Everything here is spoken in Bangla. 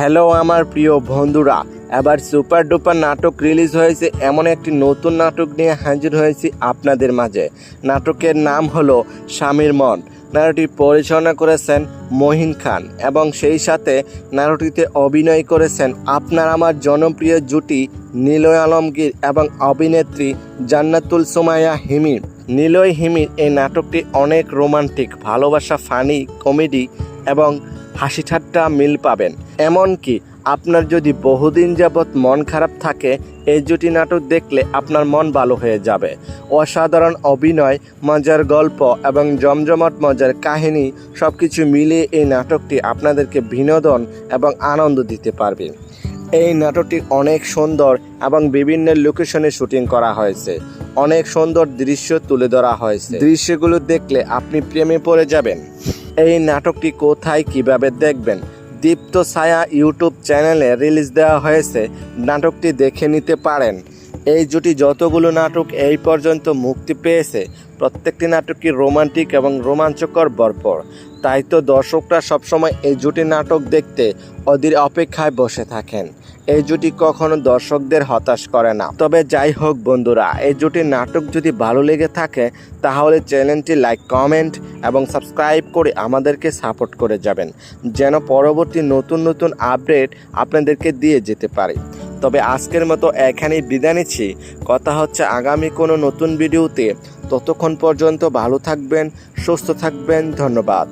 হ্যালো আমার প্রিয় বন্ধুরা, এবার সুপার ডুপার নাটক রিলিজ হয়েছে, এমন একটি নতুন নাটক নিয়ে হাজির হয়েছি আপনাদের মাঝে। নাটকের নাম হলো স্বামীর মন। নাটকটি পরিচালনা করেছেন মহিন খান এবং সেই সাথে নাটকটিতে অভিনয় করেছেন আপনার আমার জনপ্রিয় জুটি নীলয় আলমগীর এবং অভিনেত্রী জান্নাতুল সোমায়া হিমির। নীলয় হিমির এই নাটকটি অনেক রোমান্টিক, ভালোবাসা, ফানি, কমেডি এবং হাসি ঠাট্টা মিল পাবেন। এমনকি আপনার যদি বহুদিন যাবৎ মন খারাপ থাকে, এই জুটি নাটক দেখলে আপনার মন ভালো হয়ে যাবে। অসাধারণ অভিনয়, মজার গল্প এবং জমজমাট মজার কাহিনী সব কিছু মিলিয়ে এই নাটকটি আপনাদেরকে বিনোদন এবং আনন্দ দিতে পারবে। এই নাটকটি অনেক সুন্দর এবং বিভিন্ন লোকেশনে শুটিং করা হয়েছে। অনেক সুন্দর দৃশ্য তুলে ধরা হয়েছে। দৃশ্যগুলো দেখলে আপনি প্রেমে পড়ে যাবেন। এই নাটকটি কোথায় কীভাবে দেখবেন? দীপ্ত ছায়া ইউটিউব চ্যানেলে রিলিজ দেওয়া হয়েছে। নাটকটি দেখে নিতে পারেন। এই জুটি যতগুলো নাটক এই পর্যন্ত মুক্তি পেয়েছে, প্রত্যেকটি নাটকই রোমান্টিক এবং রোমাঞ্চকর বরপর তাই তো দর্শকরা সবসময় এই জুটি নাটক দেখতে অধীর অপেক্ষায় বসে থাকেন। এই জুটি কখনো দর্শকদের হতাশ করে না। তবে যাই হোক বন্ধুরা এই জুটির নাটক যদি ভালো লেগে থাকে, তাহলে চ্যানেলটি লাইক, কমেন্ট এবং সাবস্ক্রাইব করে আমাদেরকে সাপোর্ট করে যাবেন, যেন পরবর্তী নতুন নতুন আপডেট আপনাদেরকে দিয়ে যেতে পারে। তবে আজকের মতো এখানেই বিদায় নিচ্ছি। কথা হচ্ছে আগামী কোনো নতুন ভিডিওতে। ততক্ষণ পর্যন্ত ভালো থাকবেন, সুস্থ থাকবেন, ধন্যবাদ।